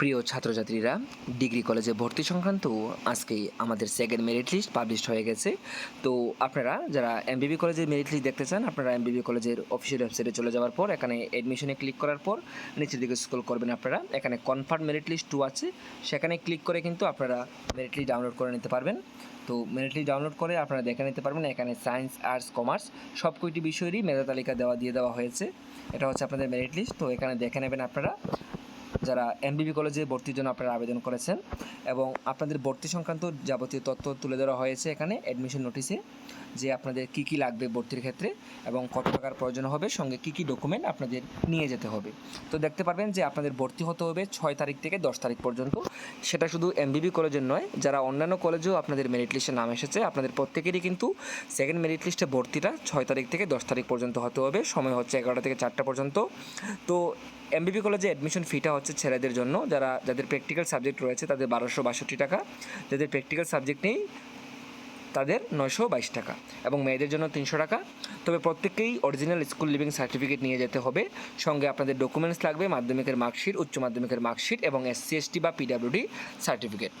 প্রিয় ছাত্রছাত্রীরা, ডিগ্রি কলেজে ভর্তি সংক্রান্ত আজকেই আমাদের সেকেন্ড মেরিট লিস্ট পাবলিশ হয়ে গেছে। তো আপনারা যারা এমবিবি কলেজের মেরিট লিস্ট দেখতে চান, আপনারা এমবিবি কলেজের অফিসিয়াল ওয়েবসাইটে চলে যাওয়ার পর, এখানে অ্যাডমিশনে ক্লিক করার পর, নিচের দিকে স্ক্রল করবেন আপনারা। এখানে কনফার্ম মেরিট লিস্ট টু আছে। সেখানে ক্লিক করে কিন্তু আপনারা মেরিট লিস্ট ডাউনলোড করে নিতে পারবেন। তো মেরিট লিস্ট ডাউনলোড করে আপনারা দেখে নিতে পারবেন, এখানে সায়েন্স আর্টস কমার্স সব কয়টি বিষয়েরই মেধা তালিকা দেওয়া দিয়ে দেওয়া হয়েছে। এটা হচ্ছে আপনাদের মেরিট লিস্ট তো এখানে দেখে নেবেন আপনারা। যারা এমবিবি কলেজে ভর্তির জন্য আপনারা আবেদন করেছেন এবং আপনাদের ভর্তি সংক্রান্ত যাবতীয় তথ্য তুলে ধরা হয়েছে এখানে অ্যাডমিশন নোটিশে যে আপনাদের কি কি লাগবে ভর্তির ক্ষেত্রে এবং কত টাকার প্রয়োজন হবে, সঙ্গে কি কি ডকুমেন্ট আপনাদের নিয়ে যেতে হবে। তো দেখতে পারবেন যে আপনাদের ভর্তি হতে হবে ছয় তারিখ থেকে দশ তারিখ পর্যন্ত। সেটা শুধু এমবিবি কলেজের নয়, যারা অন্যান্য কলেজেও আপনাদের মেরিট লিস্টে নাম এসেছে, আপনাদের প্রত্যেকেরই কিন্তু সেকেন্ড মেরিট লিস্টে ভর্তিটা ছয় তারিখ থেকে দশ তারিখ পর্যন্ত হতে হবে। সময় হচ্ছে এগারোটা থেকে চারটা পর্যন্ত। তো এমবিবি কলেজে অ্যাডমিশন ফিটা হচ্ছে ছেলেদের জন্য। যারা, যাদের প্র্যাকটিক্যাল সাবজেক্ট রয়েছে তাদের বারোশো বাষট্টি টাকা। যাদের প্র্যাকটিক্যাল সাবজেক্ট নেই তাদের নয়শো বাইশ টাকা এবং মেয়েদের জন্য তিনশো টাকা। তবে প্রত্যেককেই অরিজিনাল স্কুল লিভিং সার্টিফিকেট নিয়ে যেতে হবে। সঙ্গে আপনাদের ডকুমেন্টস লাগবে, মাধ্যমিকের মার্কশিট উচ্চ মাধ্যমিকের মার্কশিট এবং এসসি এসটি বা পিডাব্লিউডি সার্টিফিকেট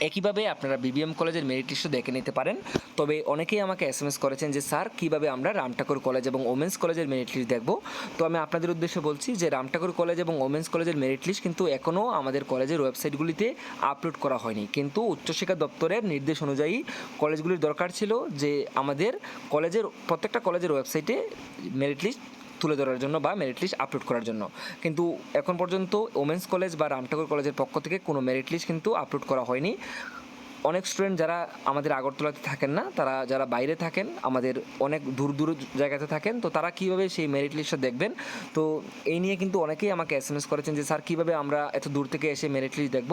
একইভাবে আপনারা বিবিএম কলেজের মেরিট লিস্টও দেখে নিতে পারেন। তবে অনেকেই আমাকে এস এম এস করেছেন যে, স্যার, কীভাবে আমরা রামঠাকুর কলেজ এবং ওমেন্স কলেজের মেরিট লিস্ট দেখব? তো আমি আপনাদের উদ্দেশ্যে বলছি যে, রামঠাকুর কলেজ এবং ওমেন্স কলেজের মেরিট লিস্ট কিন্তু এখনও আমাদের কলেজের ওয়েবসাইটগুলিতে আপলোড করা হয়নি। কিন্তু উচ্চশিক্ষা দপ্তরের নির্দেশ অনুযায়ী কলেজগুলির দরকার ছিল যে, আমাদের কলেজের, প্রত্যেকটা কলেজের ওয়েবসাইটে মেরিট লিস্ট তুলে ধরার জন্য বা মেরিট লিস্ট আপলোড করার জন্য। কিন্তু এখন পর্যন্ত ওমেন্স কলেজ বা রামঠাকুর কলেজের পক্ষ থেকে কোনো মেরিট লিস্ট কিন্তু আপলোড করা হয়নি। অনেক স্টুডেন্ট যারা আমাদের আগরতলাতে থাকেন না, তারা যারা বাইরে থাকেন, আমাদের অনেক দূর দূর জায়গাতে থাকেন, তো তারা কীভাবে সেই মেরিট লিস্টটা দেখবেন? তো এই নিয়ে কিন্তু অনেকেই আমাকে এস এম এস করেছেন যে, স্যার, কীভাবে আমরা এত দূর থেকে এসে মেরিট লিস্ট দেখব?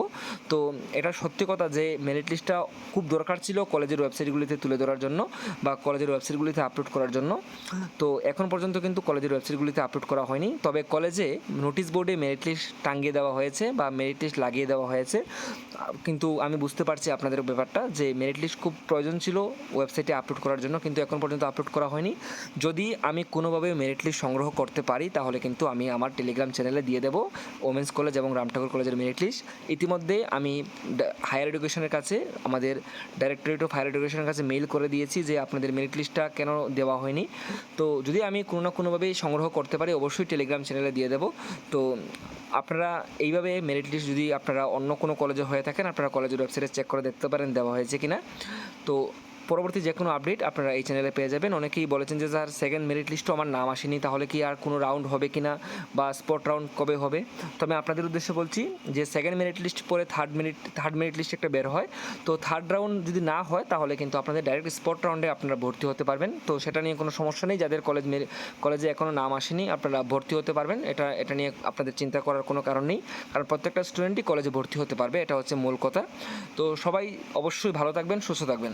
তো এটা সত্যি কথা যে মেরিট লিস্টটা খুব দরকার ছিল কলেজের ওয়েবসাইটগুলিতে তুলে ধরার জন্য বা কলেজের ওয়েবসাইটগুলিতে আপলোড করার জন্য। তো এখন পর্যন্ত কিন্তু কলেজের ওয়েবসাইটগুলিতে আপলোড করা হয়নি। তবে কলেজে নোটিশ বোর্ডে মেরিট লিস্ট টাঙ্গিয়ে দেওয়া হয়েছে বা মেরিট লিস্ট লাগিয়ে দেওয়া হয়েছে। কিন্তু আমি বুঝতে পারছি আপনাদের ব্যাপারটা যে মেরিট লিস্ট খুব প্রয়োজন ছিল ওয়েবসাইটে আপলোড করার জন্য, কিন্তু এখন পর্যন্ত আপলোড করা হয়নি। যদি আমি কোনোভাবে মেরিট লিস্ট সংগ্রহ করতে পারি, তাহলে কিন্তু আমি আমার টেলিগ্রাম চ্যানেলে দিয়ে দেবো ওমেন্স কলেজ এবং রামঠাকুর কলেজের মেরিট লিস্ট ইতিমধ্যে আমি হায়ার এডুকেশনের কাছে, আমাদের ডাইরেক্টরেট অফ হায়ার এডুকেশনের কাছে মেইল করে দিয়েছি যে আপনাদের মেরিট লিস্টটা কেন দেওয়া হয়নি। তো যদি আমি কোনো না কোনোভাবেই সংগ্রহ করতে পারি, অবশ্যই টেলিগ্রাম চ্যানেলে দিয়ে দেবো। তো আপনারা এইভাবে মেরিট লিস্ট যদি আপনারা অন্য কোনো কলেজে হয়ে থাকেন, আপনারা কলেজের ওয়েবসাইটে চেক করে দেখতে পারেন দেওয়া হয়েছে কি না তো পরবর্তী যে কোনো আপডেট আপনারা এই চ্যানেলে পেয়ে যাবেন। অনেকেই বলেছেন যে, স্যার সেকেন্ড মেরিট লিস্টও আমার নাম আসেনি, তাহলে কি আর কোনো রাউন্ড হবে কি না বা স্পট রাউন্ড কবে হবে? তো আমি আপনাদের উদ্দেশ্যে বলছি যে সেকেন্ড মেরিট লিস্ট পরে third merit third merit list একটা বের হয়। তো থার্ড রাউন্ড যদি না হয়, তাহলে কিন্তু আপনাদের ডাইরেক্ট স্পট রাউন্ডে আপনারা ভর্তি হতে পারবেন। তো সেটা নিয়ে কোনো সমস্যা নেই, যাদের কলেজ কলেজে এখনও নাম আসেনি, আপনারা ভর্তি হতে পারবেন। এটা এটা নিয়ে আপনাদের চিন্তা করার কোনো কারণ নেই। কারণ প্রত্যেকটা স্টুডেন্টই কলেজে ভর্তি হতে পারবে, এটা হচ্ছে মূল কথা। তো সবাই অবশ্যই ভালো থাকবেন, সুস্থ থাকবেন।